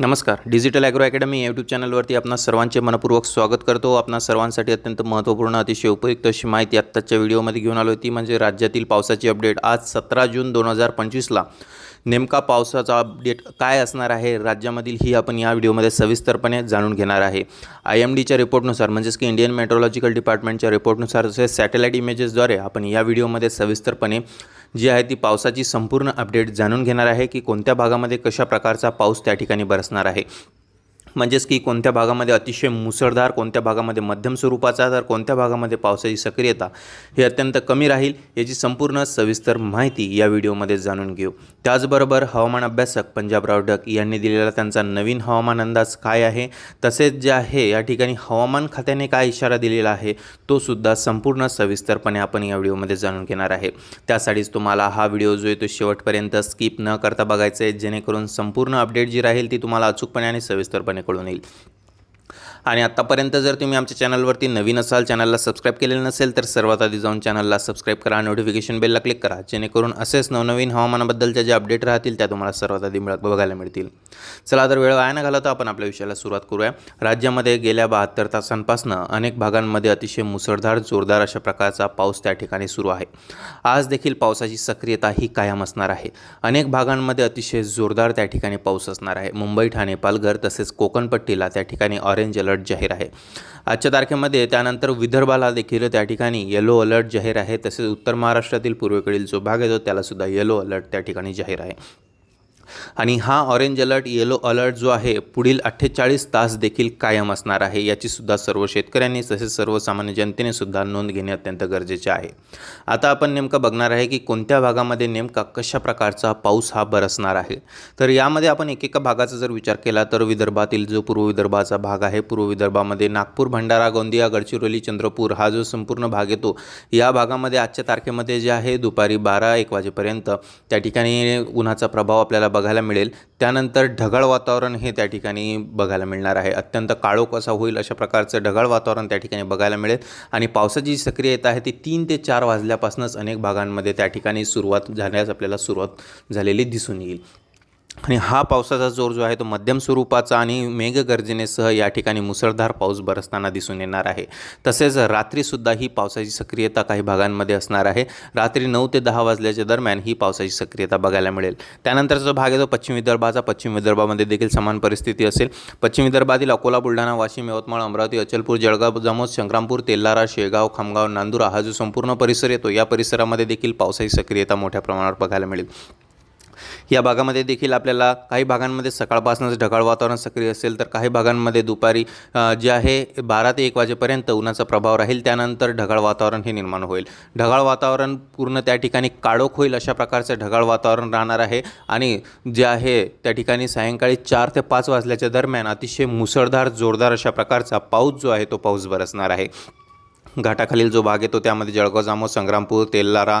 नमस्कार. Digital agro academy YouTube चॅनलवरती आपणा सर्वांचे मनपूर्वक स्वागत करतो. आपणा सर्वांसाठी अत्यंत महत्त्वपूर्ण अतिशय उपयुक्त अशी माहिती आत्ताच्या व्हिडिओमध्ये घेऊन आलो ती म्हणजे राज्यातील पावसाची अपडेट आज सतरा जून दोन हजार पंचवीसला नेमका पावसाचा अपडेट काय असणार आहे? राज्यामधील ही आपण या व्हिडिओमध्ये सविस्तरपणे जाणून घेणार आहे. आय एम डीच्या रिपोर्टनुसार म्हणजेच की इंडियन मेट्रोलॉजिकल डिपार्टमेंटच्या रिपोर्टनुसार तसेच सॅटेलाईट इमेजेसद्वारे आपण या व्हिडिओमध्ये सविस्तरपणे जी आहे ती पावसाची संपूर्ण अपडेट जाणून घेणार आहे की कोणत्या भागामध्ये कशा प्रकारचा पाऊस त्या ठिकाणी बरसणार आहे. म्हणजेच की कोणत्या भागामध्ये अतिशय मुसळधार कोणत्या भागामध्ये मध्यम स्वरूपाचा तर कोणत्या भागामध्ये पावसाची सक्रियता ही अत्यंत कमी राहील याची संपूर्ण सविस्तर माहिती या व्हिडिओमध्ये जाणून घेऊ. त्याचबरोबर हवामान अभ्यासक पंजाबराव डक यांनी दिलेला त्यांचा नवीन हवामान अंदाज काय आहे? तसेच जे आहे या ठिकाणी हवामान खात्याने काय इशारा दिलेला आहे तो सुद्धा संपूर्ण सविस्तरपणे आपण या व्हिडिओमध्ये जाणून घेणार आहे. त्यासाठीच तुम्हाला हा व्हिडिओ जो आहे तो शेवटपर्यंत स्किप न करता बघायचा आहे जेणेकरून संपूर्ण अपडेट जी राहील ती तुम्हाला अचूकपणे आणि सविस्तरपणे कळून येईल आणि आत्तापर्यंत जर तुम्ही आमच्या चॅनलवरती नवीन असाल चॅनलला सबस्क्राईब केलेलं नसेल तर सर्वात आधी जाऊन चॅनलला सबस्क्राईब करा. नोटिफिकेशन बेलला क्लिक करा. जेणेकरून असेच नवनवीन हवामानाबद्दलच्या ज्या अपडेट राहतील त्या तुम्हाला सर्वात आधी मिळ बघायला मिळतील. चला तर वेळ वाया न घालवता आपण आपल्या विषयाला सुरुवात करूया. राज्यामध्ये गेल्या बहात्तर तासांपासून अनेक भागांमध्ये अतिशय मुसळधार जोरदार अशा प्रकारचा पाऊस त्या ठिकाणी सुरू आहे. आज देखील पावसाची सक्रियता ही कायम असणार आहे. अनेक भागांमध्ये अतिशय जोरदार त्या ठिकाणी पाऊस असणार आहे. मुंबई ठाणे पालघर तसेच कोकणपट्टीला त्या ठिकाणी ऑरेंज अलर्ट जाहीर आहे. आजच्या तारखेमध्ये त्यानंतर विदर्भाला देखील त्या ठिकाणी येलो अलर्ट जाहीर आहे. तसेच उत्तर महाराष्ट्रातील पूर्वेकडील जो भाग येतो त्यालासुद्धा येलो अलर्ट त्या ठिकाणी जाहीर आहे. आणि हा ऑरेंज अलर्ट येलो अलर्ट जो आहे पुढील अठ्ठेचाळीस तास देखील कायम असणार आहे. याचीसुद्धा सर्व शेतकऱ्यांनी तसेच सर्वसामान्य जनतेने सुद्धा नोंद घेणे अत्यंत गरजेचे आहे. आता आपण नेमकं बघणार आहे की कोणत्या भागामध्ये नेमका कशा प्रकारचा पाऊस हा बरसणार आहे. तर यामध्ये आपण एकेका भागाचा जर विचार केला तर विदर्भातील जो पूर्व विदर्भाचा भाग आहे पूर्व विदर्भामध्ये नागपूर भंडारा गोंदिया गडचिरोली चंद्रपूर हा जो संपूर्ण भाग येतो या भागामध्ये आजच्या तारखेमध्ये जे आहे दुपारी बारा एक वाजेपर्यंत त्या ठिकाणी उन्हाचा प्रभाव आपल्याला बघायला मिळेल. त्यानंतर ढगाळ वातावरण हे त्या ठिकाणी बघायला मिळणार आहे. अत्यंत काळोख असा होईल अशा प्रकारचं ढगाळ वातावरण त्या ठिकाणी बघायला मिळेल. आणि पावसाची जी सक्रियता आहे ती तीन ते चार वाजल्यापासूनच अनेक भागांमध्ये त्या ठिकाणी सुरुवात झाल्यास आपल्याला सुरुवात झालेली दिसून येईल. आणि हा पावसाचा जोर जो आहे तो मध्यम स्वरूपाचा आणि मेघगर्जनेसह या ठिकाणी मुसळधार पाऊस बरसताना दिसून येणार आहे. तसेच रात्रीसुद्धा ही पावसाची सक्रियता काही भागांमध्ये असणार आहे. रात्री नऊ ते दहा वाजल्याच्या दरम्यान ही पावसाची सक्रियता बघायला मिळेल. त्यानंतरचा जो भाग आहे तो पश्चिम विदर्भाचा. पश्चिम विदर्भामध्ये देखील समान परिस्थिती असेल. पश्चिम विदर्भातील अकोला बुलढाणा वाशिम यवतमाळ अमरावती अचलपूर जळगाव जामोद संग्रामपूर तेल्लारा शेगाव खामगाव नांदूर हा जो संपूर्ण परिसर येतो या परिसरामध्ये देखील पावसाची सक्रियता मोठ्या प्रमाणावर बघायला मिळेल. या भागामध्ये देखील आपल्याला काही भागांमध्ये सकाळपासूनच ढगाळ वातावरण सक्रिय असेल तर काही भागांमध्ये दुपारी जे आहे बारा ते एक वाजेपर्यंत उन्हाचा प्रभाव राहील त्यानंतर ढगाळ वातावरण हे निर्माण होईल. ढगाळ वातावरण पूर्ण त्या ठिकाणी काळोख होईल अशा प्रकारचं ढगाळ वातावरण राहणार आहे आणि जे आहे त्या ठिकाणी सायंकाळी चार ते पाच वाजल्याच्या दरम्यान अतिशय मुसळधार जोरदार अशा प्रकारचा पाऊस जो आहे तो पाऊस बरसणार आहे. घाटाखालील जो भाग येतो त्यामध्ये जळगाव जामोद संग्रामपूर तेल्लारा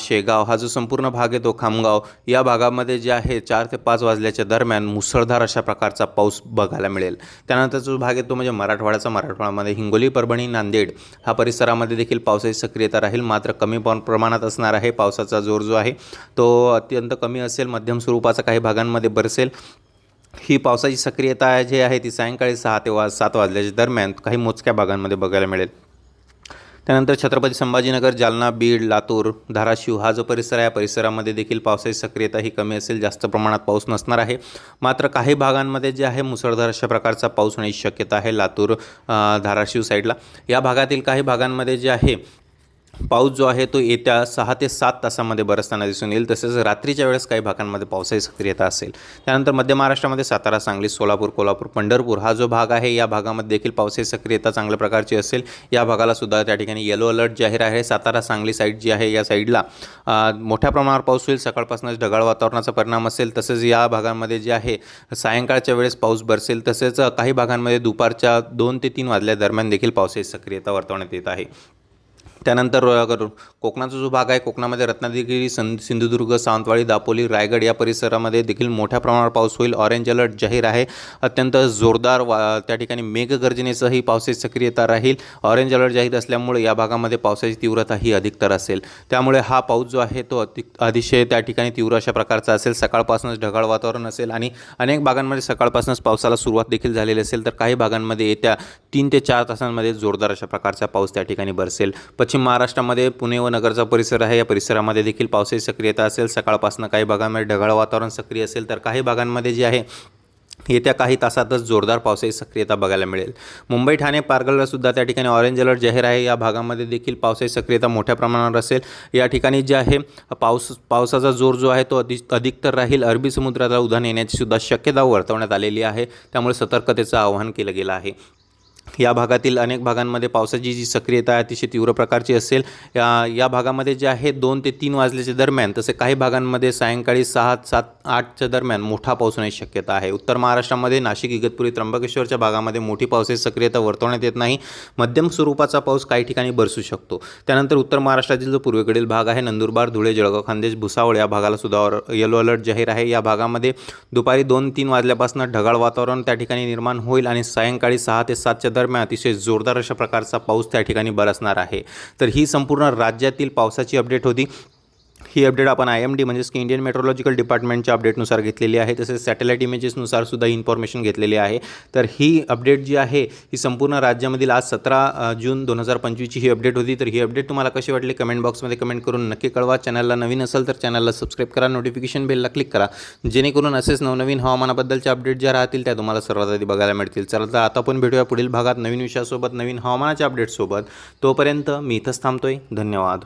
शेगाव हा जो संपूर्ण भाग येतो खामगाव या भागामध्ये जे आहे चार ते पाच वाजल्याच्या दरम्यान मुसळधार अशा प्रकारचा पाऊस बघायला मिळेल. त्यानंतर जो भाग येतो म्हणजे मराठवाड्याचा मराठवाड्यामध्ये हिंगोली परभणी नांदेड हा परिसरामध्ये देखील पावसाची सक्रियता राहील. मात्र कमी प्रमाणात असणार आहे. पावसाचा जोर जो आहे तो अत्यंत कमी असेल. मध्यम स्वरूपाचा काही भागांमध्ये बरसेल. ही पावसाची सक्रियता जी आहे ती सायंकाळी सहा ते वाज सात वाजल्याच्या दरम्यान काही मोजक्या भागांमध्ये बघायला मिळेल. त्यानंतर छत्रपती संभाजीनगर जालना बीड लातूर धाराशिव हा जो परिसर आहे या परिसरामध्ये देखील पावसाची सक्रियता ही कमी असेल जास्त प्रमाणात पाऊस नसणार आहे. मात्र काही भागांमध्ये जे आहे मुसळधार अशा प्रकारचा पाऊस होण्याची शक्यता आहे लातूर धाराशिव साईडला. या भागातील काही भागांमध्ये जे आहे पाऊस जो आहे तो येत्या सहा ते सात तासामध्ये बरसताना दिसून येईल. तसेच रात्रीच्या वेळेस काही भागांमध्ये पावसाची सक्रियता असेल. त्यानंतर मध्य महाराष्ट्रामध्ये सातारा सांगली सोलापूर कोल्हापूर पंढरपूर हा जो भाग आहे या भागामध्ये देखील पावसाची सक्रियता चांगल्या प्रकारची असेल. या भागाला सुद्धा त्या ठिकाणी येलो अलर्ट जाहीर आहे. सातारा सांगली साईड जी आहे या साईडला मोठ्या प्रमाणावर पाऊस होईल. सकाळपासूनच ढगाळ वातावरणाचा परिणाम असेल. तसेच या भागांमध्ये जे आहे सायंकाळच्या वेळेस पाऊस बरसेल. तसेच काही भागांमध्ये दुपारच्या दोन ते तीन वाजल्या दरम्यान देखील पावसाची सक्रियता वर्तवण्यात येत आहे. त्यानंतर कोकणाचा जो भाग आहे कोकणामध्ये रत्नागिरी सं सिंधुदुर्ग सावंतवाडी दापोली रायगड या परिसरामध्ये देखील मोठ्या प्रमाणावर पाऊस होईल. ऑरेंज अलर्ट जाहीर आहे. अत्यंत जोरदार वा त्या ठिकाणी मेघगर्जनेसही पावसाची सक्रियता राहील. ऑरेंज अलर्ट जाहीर असल्यामुळे या भागामध्ये पावसाची तीव्रता ही अधिकतर असेल. त्यामुळे हा पाऊस जो आहे तो अति अतिशय त्या ठिकाणी तीव्र अशा प्रकारचा असेल. सकाळपासूनच ढगाळ वातावरण असेल आणि अनेक भागांमध्ये सकाळपासूनच पावसाला सुरुवात देखील झालेली असेल तर काही भागांमध्ये येत्या तीन ते चार तासांमध्ये जोरदार अशा प्रकारचा पाऊस त्या ठिकाणी बरसेल. पश्चिम महाराष्ट्रामध्ये पुणे व नगरचा परिसर आहे. या परिसरामध्ये देखील पावसाची सक्रियता असेल. सकाळपासून काही भागांमध्ये ढगाळ वातावरण सक्रिय असेल तर काही भागांमध्ये जे आहे येत्या काही तासातच जोरदार पावसाची सक्रियता बघायला मिळेल. मुंबई ठाणे पारगलला सुद्धा त्या ठिकाणी ऑरेंज अलर्ट जाहीर आहे. या भागामध्ये देखील पावसाची सक्रियता मोठ्या प्रमाणावर असेल. या ठिकाणी जे आहे पाऊस पावसाचा जोर जो आहे तो अधिक अधिकतर राहील. अरबी समुद्राला उधाण येण्याची सुद्धा शक्यता वर्तवण्यात आलेली आहे. त्यामुळे सतर्कतेचं आवाहन केलं गेलं आहे. या भागातील अनेक भागांमध्ये पावसाची जी सक्रियता आहे अतिशय तीव्र प्रकारची असेल या या भागामध्ये जे आहे दोन ते तीन वाजल्याच्या दरम्यान तसे काही भागांमध्ये सायंकाळी सहा सात आठच्या दरम्यान मोठा पाऊस होण्याची शक्यता आहे. उत्तर महाराष्ट्रामध्ये नाशिक इगतपुरी त्र्यंबकेश्वरच्या भागामध्ये मोठी पावसाची सक्रियता वर्तवण्यात येत नाही. मध्यम स्वरूपाचा पाऊस काही ठिकाणी बरसू शकतो. त्यानंतर उत्तर महाराष्ट्रातील जो पूर्वेकडील भाग आहे नंदुरबार धुळे जळगाव खान्देश भुसावळ या भागाला सुद्धा येलो अलर्ट जाहीर आहे. या भागामध्ये दुपारी दोन तीन वाजल्यापासून ढगाळ वातावरण त्या ठिकाणी निर्माण होईल आणि सायंकाळी सहा ते सातच्या दरम्यान अतिशय जोरदार अशा प्रकारचा पाऊस त्या ठिकाणी बरसणार आहे. तर ही संपूर्ण राज्यातील पावसाची अपडेट होती. ही अपडेट आपण आय एम डी म्हणजेच की इंडियन मेट्रोलॉजिकल डिपार्टमेंटच्या अपडेटनुसार घेतलेली आहे. तसेच सॅटेलाईट इमेजेसनुसार सुद्धा इन्फॉर्मेशन घेतलेली आहे. तर ही अपडेट जी आहे ही संपूर्ण राज्यामधील आज सतरा जून दोन हजार पंचवीसची ही अपडेट होती. तर ही अपडेट तुम्हाला कशी वाटली? कमेंट बॉक्समध्ये कमेंट करून नक्की कळवा. चॅनलला नवीन असेल तर चॅनलला सबस्क्राईब करा. नोटिफिकेशन बेलला क्लिक करा. जेणेकरून असेच नवनवीन हवामानाबद्दलच्या अपडेट ज्या राहतील त्या तुम्हाला सर्वात आधी बघायला मिळतील. चला तर आता पण भेटूया पुढील भागात नवीन विषयासोबत नवीन हवामानाच्या अपडेटसोबत तोपर्यंत मी इथंच थांबतोय. धन्यवाद.